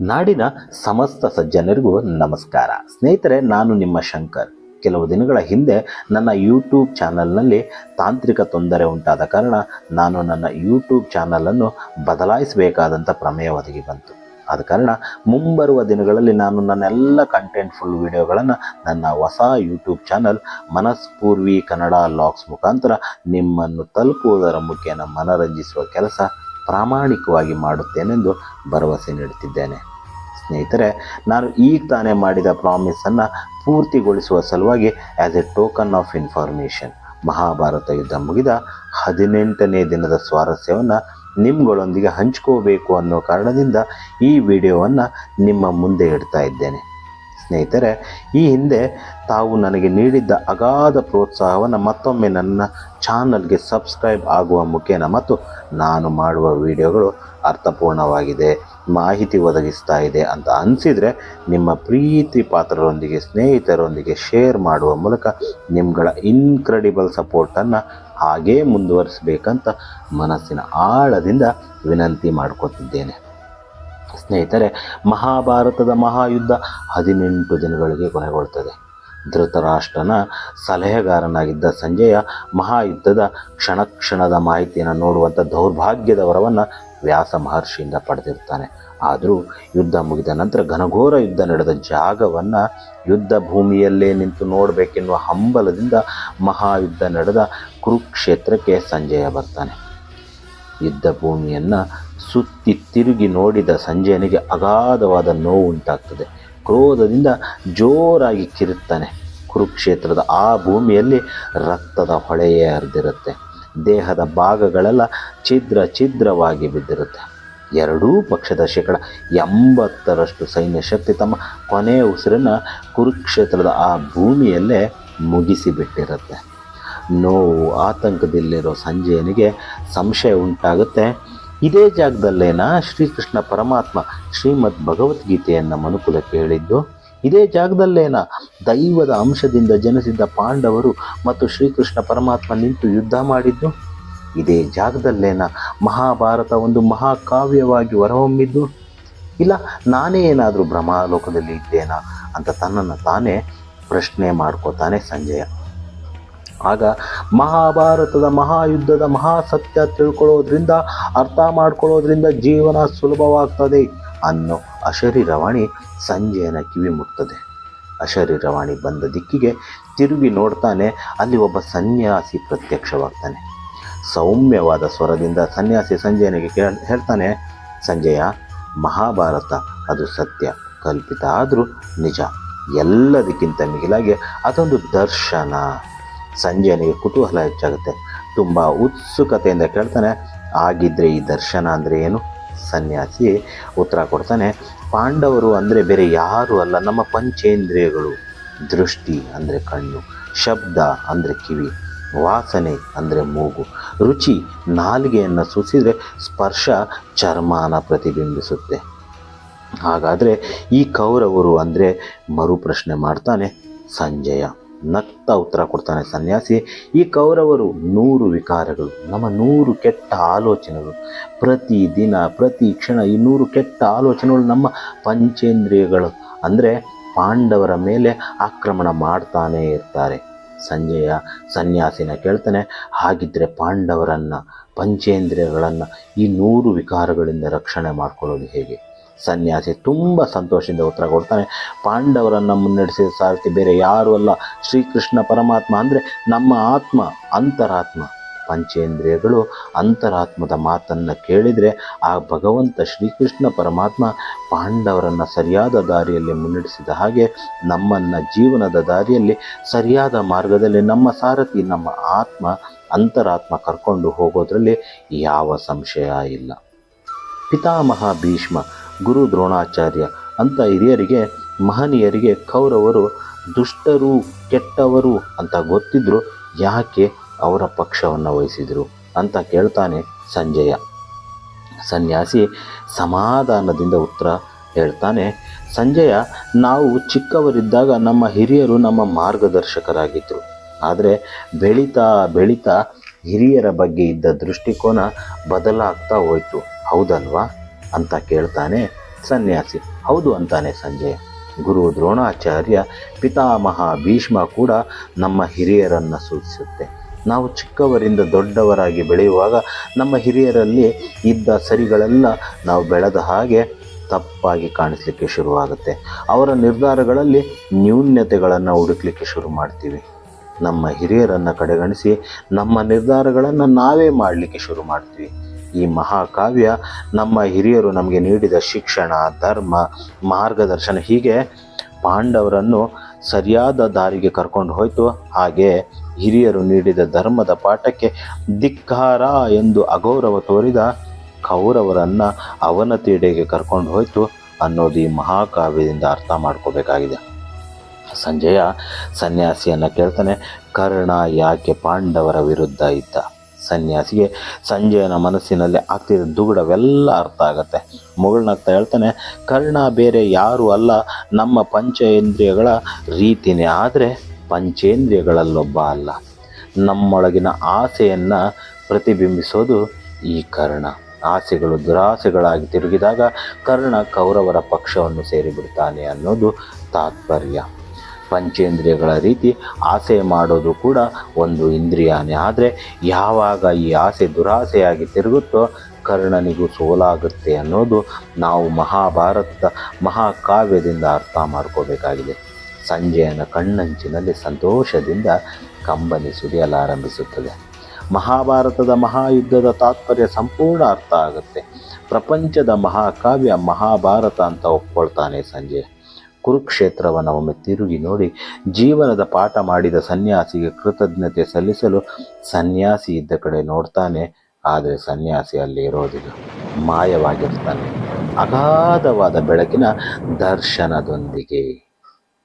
ನಾಡಿನ ಸಮಸ್ತ ಸಜ್ಜನರಿಗೂ ನಮಸ್ಕಾರ. ಸ್ನೇಹಿತರೆ, ನಾನು ನಿಮ್ಮ ಶಂಕರ್. ಕೆಲವು ದಿನಗಳ ಹಿಂದೆ ನನ್ನ ಯೂಟ್ಯೂಬ್ ಚಾನಲ್ನಲ್ಲಿ ತಾಂತ್ರಿಕ ತೊಂದರೆ ಉಂಟಾದ ಕಾರಣ ನಾನು ನನ್ನ ಯೂಟ್ಯೂಬ್ ಚಾನಲನ್ನು ಬದಲಾಯಿಸಬೇಕಾದಂಥ ಪ್ರಮೇಯ ಒದಗಿ ಬಂತು. ಆದ ಕಾರಣ ಮುಂಬರುವ ದಿನಗಳಲ್ಲಿ ನಾನು ನನ್ನೆಲ್ಲ ಕಂಟೆಂಟ್ ಫುಲ್ ವಿಡಿಯೋಗಳನ್ನು ನನ್ನ ಹೊಸ YouTube channel Manaspoorvi Kannada vlogs ಮುಖಾಂತರ ನಿಮ್ಮನ್ನು ತಲುಪುವುದರ ಮುಖೇನ ಮನರಂಜಿಸುವ ಕೆಲಸ ಪ್ರಾಮಾಣಿಕವಾಗಿ ಮಾಡುತ್ತೇನೆಂದು ಭರವಸೆ ನೀಡುತ್ತಿದ್ದೇನೆ. ಸ್ನೇಹಿತರೆ, ನಾನು ಈಗ ತಾನೇ ಮಾಡಿದ ಪ್ರಾಮಿಸನ್ನು ಪೂರ್ತಿಗೊಳಿಸುವ ಸಲುವಾಗಿ as a token of information Mahabharata ಯುದ್ಧ ಮುಗಿದ ಹದಿನೆಂಟನೇ ದಿನದ ಸ್ವಾರಸ್ಯವನ್ನು ನಿಮ್ಗಳೊಂದಿಗೆ ಹಂಚ್ಕೋಬೇಕು ಅನ್ನೋ ಕಾರಣದಿಂದ ಈ ವಿಡಿಯೋವನ್ನು ನಿಮ್ಮ ಮುಂದೆ ಇಡ್ತಾ ಇದ್ದೇನೆ. ಸ್ನೇಹಿತರೆ, ಈ ಹಿಂದೆ ತಾವು ನನಗೆ ನೀಡಿದ್ದ ಅಗಾಧ ಪ್ರೋತ್ಸಾಹವನ್ನು ಮತ್ತೊಮ್ಮೆ ನನ್ನ ಚಾನಲ್ಗೆ ಸಬ್ಸ್ಕ್ರೈಬ್ ಆಗುವ ಮುಖೇನ ಮತ್ತು ನಾನು ಮಾಡುವ ವಿಡಿಯೋಗಳು ಅರ್ಥಪೂರ್ಣವಾಗಿದೆ, ಮಾಹಿತಿ ಒದಗಿಸ್ತಾ ಇದೆ ಅಂತ ಅನಿಸಿದರೆ ನಿಮ್ಮ ಪ್ರೀತಿ ಪಾತ್ರರೊಂದಿಗೆ, ಸ್ನೇಹಿತರೊಂದಿಗೆ ಶೇರ್ ಮಾಡುವ ಮೂಲಕ ನಿಮ್ಗಳ ಇನ್ಕ್ರೆಡಿಬಲ್ ಸಪೋರ್ಟನ್ನು ಹಾಗೇ ಮುಂದುವರಿಸಬೇಕಂತ ಮನಸ್ಸಿನ ಆಳದಿಂದ ವಿನಂತಿ ಮಾಡ್ಕೊತಿದ್ದೇನೆ. ಸ್ನೇಹಿತರೆ, ಮಹಾಭಾರತದ ಮಹಾಯುದ್ಧ ಹದಿನೆಂಟು ದಿನಗಳಿಗೆ ಕೊನೆಗೊಳ್ತದೆ ಧೃತರಾಷ್ಟ್ರನ ಸಲಹೆಗಾರನಾಗಿದ್ದ ಸಂಜಯ ಮಹಾಯುದ್ಧದ ಕ್ಷಣ ಕ್ಷಣದ ಮಾಹಿತಿಯನ್ನು ನೋಡುವಂಥ ದೌರ್ಭಾಗ್ಯದ ವರವನ್ನು ವ್ಯಾಸ ಮಹರ್ಷಿಯಿಂದ ಪಡೆದಿರ್ತಾನೆ ಆದರೂ ಯುದ್ಧ ಮುಗಿದ ನಂತರ ಘನಘೋರ ಯುದ್ಧ ನಡೆದ ಜಾಗವನ್ನು ಯುದ್ಧ ಭೂಮಿಯಲ್ಲೇ ನಿಂತು ನೋಡಬೇಕೆನ್ನುವ ಹಂಬಲದಿಂದ ಮಹಾಯುದ್ಧ ನಡೆದ ಕುರುಕ್ಷೇತ್ರಕ್ಕೆ ಸಂಜಯ ಬರ್ತಾನೆ. ಯುದ್ಧ ಭೂಮಿಯನ್ನು ಸುತ್ತಿ ತಿರುಗಿ ನೋಡಿದ ಸಂಜಯನಿಗೆ ಅಗಾಧವಾದ ನೋವು ಉಂಟಾಗ್ತದೆ ಕ್ರೋಧದಿಂದ ಜೋರಾಗಿ ಕಿರುತ್ತಾನೆ. ಕುರುಕ್ಷೇತ್ರದ ಆ ಭೂಮಿಯಲ್ಲಿ ರಕ್ತದ ಹೊಳೆಯೇ ಹರಿದಿರುತ್ತೆ. ದೇಹದ ಭಾಗಗಳೆಲ್ಲ ಛಿದ್ರ ಛಿದ್ರವಾಗಿ ಬಿದ್ದಿರುತ್ತೆ. ಎರಡೂ ಪಕ್ಷದ ಶೇಕಡ ಎಂಬತ್ತರಷ್ಟು ಸೈನ್ಯ ಶಕ್ತಿ ತಮ್ಮ ಕೊನೆಯ ಉಸಿರನ್ನು ಕುರುಕ್ಷೇತ್ರದ ಆ ಭೂಮಿಯಲ್ಲೇ ಮುಗಿಸಿಬಿಟ್ಟಿರುತ್ತೆ. ನೋವು, ಆತಂಕದಲ್ಲಿರೋ ಸಂಜಯನಿಗೆ ಸಂಶಯ ಉಂಟಾಗುತ್ತೆ. ಇದೇ ಜಾಗದಲ್ಲೇನ ಶ್ರೀಕೃಷ್ಣ ಪರಮಾತ್ಮ ಶ್ರೀಮದ್ ಭಗವದ್ಗೀತೆಯನ್ನು ಮನುಕುಲಕ್ಕೆ ಹೇಳಿದ್ದು ಇದೇ ಜಾಗದಲ್ಲೇನ ದೈವದ ಅಂಶದಿಂದ ಜನಿಸಿದ್ದ ಪಾಂಡವರು ಮತ್ತು ಶ್ರೀಕೃಷ್ಣ ಪರಮಾತ್ಮ ನಿಂತು ಯುದ್ಧ ಮಾಡಿದ್ದು? ಇದೇ ಜಾಗದಲ್ಲೇನ ಮಹಾಭಾರತ ಒಂದು ಮಹಾಕಾವ್ಯವಾಗಿ ಹೊರಹೊಮ್ಮಿದ್ದು? ಇಲ್ಲ, ನಾನೇ ಏನಾದರೂ ಭ್ರಮಾಲೋಕದಲ್ಲಿ ಇದ್ದೇನಾ ಅಂತ ತನ್ನನ್ನು ತಾನೇ ಪ್ರಶ್ನೆ ಮಾಡ್ಕೋತಾನೆ ಸಂಜಯ. ಆಗ ಮಹಾಭಾರತದ ಮಹಾಯುದ್ಧದ ಮಹಾಸತ್ಯ ತಿಳ್ಕೊಳ್ಳೋದ್ರಿಂದ, ಅರ್ಥ ಮಾಡ್ಕೊಳ್ಳೋದ್ರಿಂದ ಜೀವನ ಸುಲಭವಾಗ್ತದೆ ಅನ್ನೋ ಅಶರೀರವಾಣಿ ಸಂಜೆಯನ್ನು ಕಿವಿ ಮುಟ್ತದೆ ಅಶರೀರವಾಣಿ ಬಂದ ದಿಕ್ಕಿಗೆ ತಿರುಗಿ ನೋಡ್ತಾನೆ, ಅಲ್ಲಿ ಒಬ್ಬ ಸನ್ಯಾಸಿ ಪ್ರತ್ಯಕ್ಷವಾಗ್ತಾನೆ. ಸೌಮ್ಯವಾದ ಸ್ವರದಿಂದ ಸನ್ಯಾಸಿ ಸಂಜಯನಿಗೆ ಕೇಳ, ಹೇಳ್ತಾನೆ, ಸಂಜಯ, ಮಹಾಭಾರತ, ಅದು ಸತ್ಯ, ಕಲ್ಪಿತ ಆದರೂ ನಿಜ. ಎಲ್ಲದಕ್ಕಿಂತ ಮಿಗಿಲಾಗಿ ಅದೊಂದು ದರ್ಶನ. ಸಂಜಯನಿಗೆ ಕುತೂಹಲ ಹೆಚ್ಚಾಗುತ್ತೆ. ತುಂಬ ಉತ್ಸುಕತೆಯಿಂದ ಕೇಳ್ತಾನೆ ಆಗಿದ್ದರೆ ಈ ದರ್ಶನ ಅಂದರೆ ಏನು? ಸನ್ಯಾಸಿ ಉತ್ತರ ಕೊಡ್ತಾನೆ, ಪಾಂಡವರು ಅಂದರೆ ಬೇರೆ ಯಾರೂ ಅಲ್ಲ, ನಮ್ಮ ಪಂಚೇಂದ್ರಿಯಗಳು. ದೃಷ್ಟಿ ಅಂದರೆ ಕಣ್ಣು, ಶಬ್ದ ಅಂದರೆ ಕಿವಿ, ವಾಸನೆ ಅಂದರೆ ಮೂಗು. ರುಚಿ ನಾಲಿಗೆಯನ್ನು ಸೂಸಿದರೆ ಸ್ಪರ್ಶ ಚರ್ಮನ ಪ್ರತಿಬಿಂಬಿಸುತ್ತೆ. ಹಾಗಾದರೆ ಈ ಕೌರವರು ಅಂದರೆ ಮರುಪ್ರಶ್ನೆ ಮಾಡ್ತಾನೆ ಸಂಜಯ. ನಗ್ತಾ ಉತ್ತರ ಕೊಡ್ತಾನೆ ಸನ್ಯಾಸಿ. ಈ ಕೌರವರು ನೂರು ವಿಕಾರಗಳು, ನಮ್ಮ ನೂರು ಕೆಟ್ಟ ಆಲೋಚನೆಗಳು. ಪ್ರತಿ ದಿನ, ಪ್ರತಿ ಕ್ಷಣ ಈ ನೂರು ಕೆಟ್ಟ ಆಲೋಚನೆಗಳು ನಮ್ಮ ಪಂಚೇಂದ್ರಿಯಗಳು. ಅಂದರೆ ಪಾಂಡವರ ಮೇಲೆ ಆಕ್ರಮಣ ಮಾಡ್ತಾನೇ ಇರ್ತಾರೆ. ಸಂಜೆಯ ಸನ್ಯಾಸಿನ ಕೇಳ್ತಾನೆ ಹಾಗಿದ್ದರೆ ಪಾಂಡವರನ್ನು, ಪಂಚೇಂದ್ರಿಯಗಳನ್ನು ಈ ನೂರು ವಿಕಾರಗಳಿಂದ ರಕ್ಷಣೆ ಮಾಡ್ಕೊಳ್ಳೋದು ಹೇಗೆ? ಸನ್ಯಾಸಿ ತುಂಬ ಸಂತೋಷದಿಂದ ಉತ್ತರ ಕೊಡ್ತಾನೆ. ಪಾಂಡವರನ್ನು ಮುನ್ನಡೆಸಿದ ಸಾರಥಿ ಬೇರೆ ಯಾರೂ ಅಲ್ಲ. ಶ್ರೀಕೃಷ್ಣ ಪರಮಾತ್ಮ ಅಂದರೆ ನಮ್ಮ ಆತ್ಮ, ಅಂತರಾತ್ಮ. ಪಂಚೇಂದ್ರಿಯಗಳು ಅಂತರಾತ್ಮದ ಮಾತನ್ನು ಕೇಳಿದರೆ ಆ ಭಗವಂತ ಶ್ರೀಕೃಷ್ಣ ಪರಮಾತ್ಮ ಪಾಂಡವರನ್ನು ಸರಿಯಾದ ದಾರಿಯಲ್ಲಿ ಮುನ್ನಡೆಸಿದ ಹಾಗೆ ನಮ್ಮನ್ನು ಜೀವನದ ದಾರಿಯಲ್ಲಿ ಸರಿಯಾದ ಮಾರ್ಗದಲ್ಲಿ ನಮ್ಮ ಸಾರಥಿ, ನಮ್ಮ ಆತ್ಮ, ಅಂತರಾತ್ಮ ಕರ್ಕೊಂಡು ಹೋಗೋದ್ರಲ್ಲಿ ಯಾವ ಸಂಶಯ ಇಲ್ಲ. ಪಿತಾಮಹ ಭೀಷ್ಮ ಗುರು ದ್ರೋಣಾಚಾರ್ಯ ಅಂತ ಹಿರಿಯರಿಗೆ, ಮಹನೀಯರಿಗೆ ಕೌರವರು ದುಷ್ಟರು, ಕೆಟ್ಟವರು ಅಂತ ಗೊತ್ತಿದ್ರು, ಯಾಕೆ ಅವರ ಪಕ್ಷವನ್ನು ವಹಿಸಿದರು ಅಂತ ಕೇಳ್ತಾನೆ ಸಂಜಯ. ಸನ್ಯಾಸಿ ಸಮಾಧಾನದಿಂದ ಉತ್ತರ ಹೇಳ್ತಾನೆ, ಸಂಜಯ, ನಾವು ಚಿಕ್ಕವರಿದ್ದಾಗ ನಮ್ಮ ಹಿರಿಯರು ನಮ್ಮ ಮಾರ್ಗದರ್ಶಕರಾಗಿದ್ದರು ಆದರೆ ಬೆಳೀತಾ ಬೆಳೀತಾ ಹಿರಿಯರ ಬಗ್ಗೆ ಇದ್ದ ದೃಷ್ಟಿಕೋನ ಬದಲಾಗ್ತಾ ಹೋಯಿತು. ಹೌದಲ್ವಾ? ಅಂತ ಕೇಳ್ತಾನೆ ಸನ್ಯಾಸಿ. ಹೌದು ಅಂತಾನೆ ಸಂಜಯ ಗುರು ದ್ರೋಣಾಚಾರ್ಯ, ಪಿತಾಮಹ ಭೀಷ್ಮ ಕೂಡ ನಮ್ಮ ಹಿರಿಯರನ್ನು ಸೂಚಿಸುತ್ತೆ. ನಾವು ಚಿಕ್ಕವರಿಂದ ದೊಡ್ಡವರಾಗಿ ಬೆಳೆಯುವಾಗ ನಮ್ಮ ಹಿರಿಯರಲ್ಲಿ ಇದ್ದ ಸರಿಗಳೆಲ್ಲ ನಾವು ಬೆಳೆದ ಹಾಗೆ ತಪ್ಪಾಗಿ ಕಾಣಿಸ್ಲಿಕ್ಕೆ ಶುರುವಾಗುತ್ತೆ. ಅವರ ನಿರ್ಧಾರಗಳಲ್ಲಿ ನ್ಯೂನ್ಯತೆಗಳನ್ನು ಹುಡುಕ್ಲಿಕ್ಕೆ ಶುರು ಮಾಡ್ತೀವಿ. ನಮ್ಮ ಹಿರಿಯರನ್ನು ಕಡೆಗಣಿಸಿ ನಮ್ಮ ನಿರ್ಧಾರಗಳನ್ನು ನಾವೇ ಮಾಡಲಿಕ್ಕೆ ಶುರು ಮಾಡ್ತೀವಿ. ಈ ಮಹಾಕಾವ್ಯ ನಮ್ಮ ಹಿರಿಯರು ನಮಗೆ ನೀಡಿದ ಶಿಕ್ಷಣ, ಧರ್ಮ, ಮಾರ್ಗದರ್ಶನ, ಹೀಗೆ ಪಾಂಡವರನ್ನು ಸರಿಯಾದ ದಾರಿಗೆ ಕರ್ಕೊಂಡು ಹೋಯಿತು. ಹಾಗೆ ಹಿರಿಯರು ನೀಡಿದ ಧರ್ಮದ ಪಾಠಕ್ಕೆ ಧಿಕ್ಕಾರ ಎಂದು ಅಗೌರವ ತೋರಿದ ಕೌರವರನ್ನು ಅವನತಿಯಡೆಗೆ ಕರ್ಕೊಂಡು ಹೋಯಿತು ಅನ್ನೋದು ಈ ಮಹಾಕಾವ್ಯದಿಂದ ಅರ್ಥ ಮಾಡ್ಕೋಬೇಕಾಗಿದೆ. ಸಂಜಯ ಸನ್ಯಾಸಿಯನ್ನು ಕೇಳ್ತಾನೆ, ಕರ್ಣ ಯಾಕೆ ಪಾಂಡವರ ವಿರುದ್ಧ ಇದ್ದ? ಸನ್ಯಾಸಿಗೆ ಸಂಜಯನ ಮನಸ್ಸಿನಲ್ಲಿ ಆಗ್ತಿದ್ದ ದುಗುಡವೆಲ್ಲ ಅರ್ಥ ಆಗುತ್ತೆ. ಮುಗುಳ್ನಗ್ತಾ ಹೇಳ್ತಾನೆ, ಕರ್ಣ ಬೇರೆ ಯಾರೂ ಅಲ್ಲ, ನಮ್ಮ ಪಂಚೇಂದ್ರಿಯಗಳ ರೀತಿನೇ ಆದರೆ ಪಂಚೇಂದ್ರಿಯಗಳಲ್ಲೊಬ್ಬ ಅಲ್ಲ. ನಮ್ಮೊಳಗಿನ ಆಸೆಯನ್ನು ಪ್ರತಿಬಿಂಬಿಸೋದು ಈ ಕರ್ಣ. ಆಸೆಗಳು ದುರಾಸೆಗಳಾಗಿ ತಿರುಗಿದಾಗ ಕರ್ಣ ಕೌರವರ ಪಕ್ಷವನ್ನು ಸೇರಿಬಿಡ್ತಾನೆ ಅನ್ನೋದು ತಾತ್ಪರ್ಯ. ಪಂಚೇಂದ್ರಿಯಗಳ ರೀತಿ ಆಸೆ ಮಾಡೋದು ಕೂಡ ಒಂದು ಇಂದ್ರಿಯಾನೇ. ಆದರೆ ಯಾವಾಗ ಈ ಆಸೆ ದುರಾಸೆಯಾಗಿ ತಿರುಗುತ್ತೋ ಕರ್ಣನಿಗೂ ಸೋಲಾಗುತ್ತೆ ಅನ್ನೋದು ನಾವು ಮಹಾಭಾರತದ ಮಹಾಕಾವ್ಯದಿಂದ ಅರ್ಥ ಮಾಡ್ಕೋಬೇಕಾಗಿದೆ. ಸಂಜೆಯನ ಕಣ್ಣಂಚಿನಲ್ಲಿ ಸಂತೋಷದಿಂದ ಕಂಬನಿ ಸುರಿಯಲಾರಂಭಿಸುತ್ತದೆ ಮಹಾಭಾರತದ ಮಹಾಯುದ್ಧದ ತಾತ್ಪರ್ಯ ಸಂಪೂರ್ಣ ಅರ್ಥ ಆಗುತ್ತೆ. ಪ್ರಪಂಚದ ಮಹಾಕಾವ್ಯ ಮಹಾಭಾರತ ಅಂತ ಒಪ್ಕೊಳ್ತಾನೆ ಸಂಜಯ್. ಕುರುಕ್ಷೇತ್ರವನ್ನು ಒಮ್ಮೆ ತಿರುಗಿ ನೋಡಿ ಜೀವನದ ಪಾಠ ಮಾಡಿದ ಸನ್ಯಾಸಿಗೆ ಕೃತಜ್ಞತೆ ಸಲ್ಲಿಸಲು ಸನ್ಯಾಸಿ ಇದ್ದ ಕಡೆ ನೋಡ್ತಾನೆ, ಆದರೆ ಸನ್ಯಾಸಿ ಅಲ್ಲಿ ಇರೋದಿಲ್ಲ, ಮಾಯವಾಗಿರ್ತಾನೆ. ಅಗಾಧವಾದ ಬೆಳಕಿನ ದರ್ಶನದೊಂದಿಗೆ.